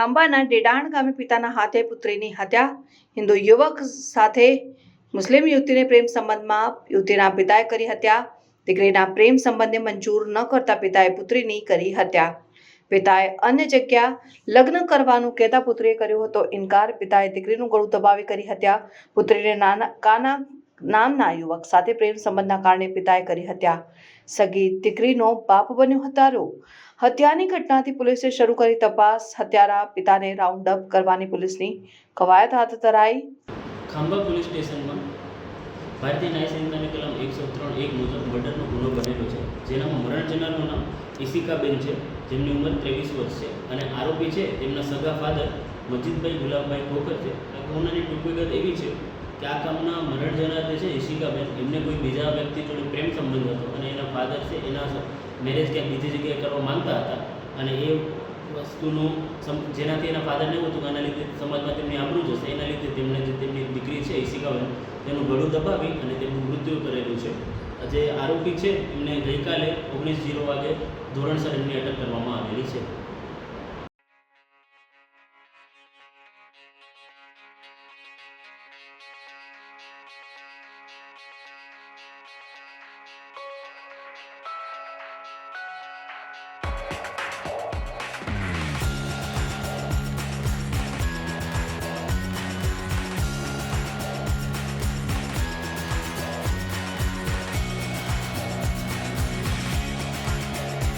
ખાંબાના ડેડાણ ગામે પિતાના હાથે પુત્રીની હત્યા. હિન્દુ યુવક સાથે મુસ્લિમ યુવતીને પ્રેમ સંબંધમાં યુવતીના પિતાએ કરી હત્યા. દીકરીના પ્રેમ સંબંધને મંજૂર ન કરતા પિતાએ પુત્રીની કરી હત્યા. પિતાએ અન્ય જગ્યા લગ્ન કરવાનું કહેતા પુત્રીએ કર્યો હતો. ઇનકાર, પિતાએ દીકરીનું ગળું દબાવી કરી હત્યા. પુત્રીને નાના કાના નામના યુવક સાથે પ્રેમ સંબંધના કારણે પિતાએ કરી હત્યા. સગી દીકરીનો બાપ બન્યો હતારો હત્યાની ઘટનાથી પોલીસે શરૂ કરી તપાસ. હત્યારા પિતાને રાઉન્ડ અપ કરવાની પોલીસની કવાયત હાથ ધરાઈ. ખાંભા પોલીસ સ્ટેશનમાં ભારતીય ન્યાય સંહિતાની કલમ એકસો ત્રણ એક મુજબ મર્ડરનો ગુનો બનેલો છે, જેનામાં મરણ જનારનું નામ ઈશિકાબેન છે, જેમની ઉંમર ત્રેવીસ વર્ષ છે અને આરોપી છે તેમના સગા ફાધર મજીદભાઈ ગુલાબભાઈ ખોખર છે. આ ગુનાની ટૂંકવિગત એવી છે કે આ કામના મરણ જનાર જે છે ઈશિકાબેન એમને કોઈ બીજા વ્યક્તિ જોડે પ્રેમ સંબંધ હતો અને એના ફાધર છે, એના મેરેજ ક્યાંક બીજી જગ્યાએ કરવા માંગતા હતા અને એ વસ્તુનું જેનાથી એના ફાધર એવું હતું કે આના લીધે સમાજમાં તેમની આબરૂ જશે, એના લીધે તેમણે જે તેમની દીકરી છે ઈશિકાબેન તેનું ગળું દબાવી અને તેમનું મૃત્યુ કરેલું છે. જે આરોપી છે, એમને ગઈકાલે ઓગણીસ જીરો વાગે ધોરણસર એમની અટક કરવામાં આવેલી છે.